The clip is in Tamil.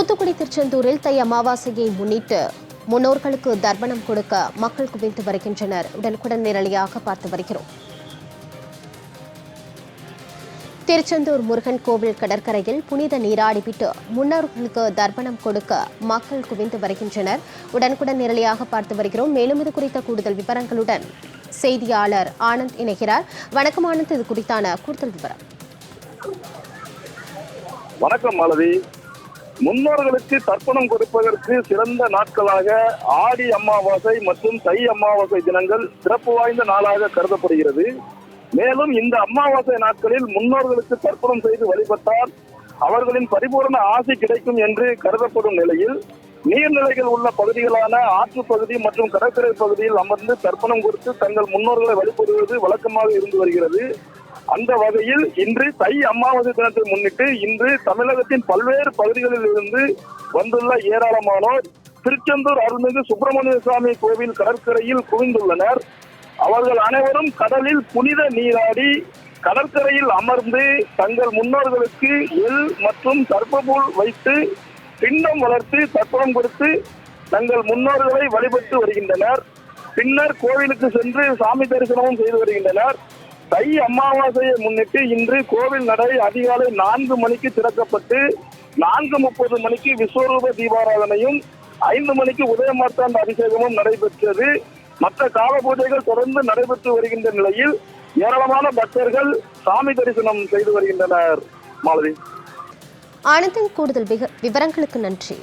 தூத்துக்குடி திருச்செந்தூரில் தை அமாவாசையை முன்னிட்டு முன்னோர்களுக்கு தர்ப்பணம் கொடுக்க மக்கள் குவிந்து வருகின்றனர். உடனுக்குடன் நிரலியாக பார்த்து வருகிறோம். திருச்செந்தூர் முருகன் கோவில் கடற்கரையில் புனித நீராடிவிட்டு முன்னோர்களுக்கு தர்ப்பணம் கொடுக்க மக்கள் குவிந்து வருகின்றனர். உடனுக்குடன் நிரலியாக பார்த்து வருகிறோம். மேலும் இது குறித்த கூடுதல் விவரங்களுடன் செய்தியாளர் ஆனந்த் இணைகிறார். வணக்கம் ஆனந்த் இது குறித்தான கூடுதல் விவரம். வணக்கம் மாலவி முன்னோர்களுக்கு தர்ப்பணம் கொடுப்பதற்கு சிறந்த நாட்களாக ஆடி அமாவாசை மற்றும் தை அமாவாசை தினங்கள் சிறப்பு வாய்ந்த நாளாக கருதப்படுகிறது. மேலும் இந்த அமாவாசை நாட்களில் முன்னோர்களுக்கு தர்ப்பணம் செய்து வழிபட்டால் அவர்களின் பரிபூரண ஆசை கிடைக்கும் என்று கருதப்படும் நிலையில் நீர்நிலைகள் உள்ள பகுதிகளான ஆற்று பகுதி மற்றும் கடற்கரை பகுதியில் அமர்ந்து தர்ப்பணம் கொடுத்து தங்கள் முன்னோர்களை வழிபடுவது வழக்கமாக இருந்து வருகிறது. அந்த வகையில் இன்று தை அமாவாசை தினத்தை முன்னிட்டு இன்று தமிழகத்தின் பல்வேறு பகுதிகளில் இருந்து வந்துள்ள ஏராளமானோர் திருச்செந்தூர் அருள்மிகு சுப்பிரமணிய சுவாமி கோவில் கடற்கரையில் குவிந்துள்ளனர். அவர்கள் அனைவரும் கடலில் புனித நீராடி கடற்கரையில் அமர்ந்து தங்கள் முன்னோர்களுக்கு எல் மற்றும் தர்ப்பபூல் வைத்து பிண்டம் வளர்த்து தர்ப்பணம் கொடுத்து தங்கள் முன்னோர்களை வழிபட்டு வருகின்றனர். பின்னர் கோவிலுக்கு சென்று சாமி தரிசனமும் செய்து வருகின்றனர். தை அமாவாசையை முன்னிட்டு இன்று கோவில் நடை அதிகாலை நான்கு மணிக்கு திறக்கப்பட்டு நான்கு முப்பது மணிக்கு விஸ்வரூப தீபாராதனையும் ஐந்து மணிக்கு உதயமார்த்தாண்ட அபிஷேகமும் நடைபெற்றது. மற்ற கால பூஜைகள் தொடர்ந்து நடைபெற்று வருகின்ற நிலையில் ஏராளமான பக்தர்கள் சாமி தரிசனம் செய்து வருகின்றனர். மாலதி. ஆனந்தின் கூடுதல் விவரங்களுக்கு நன்றி.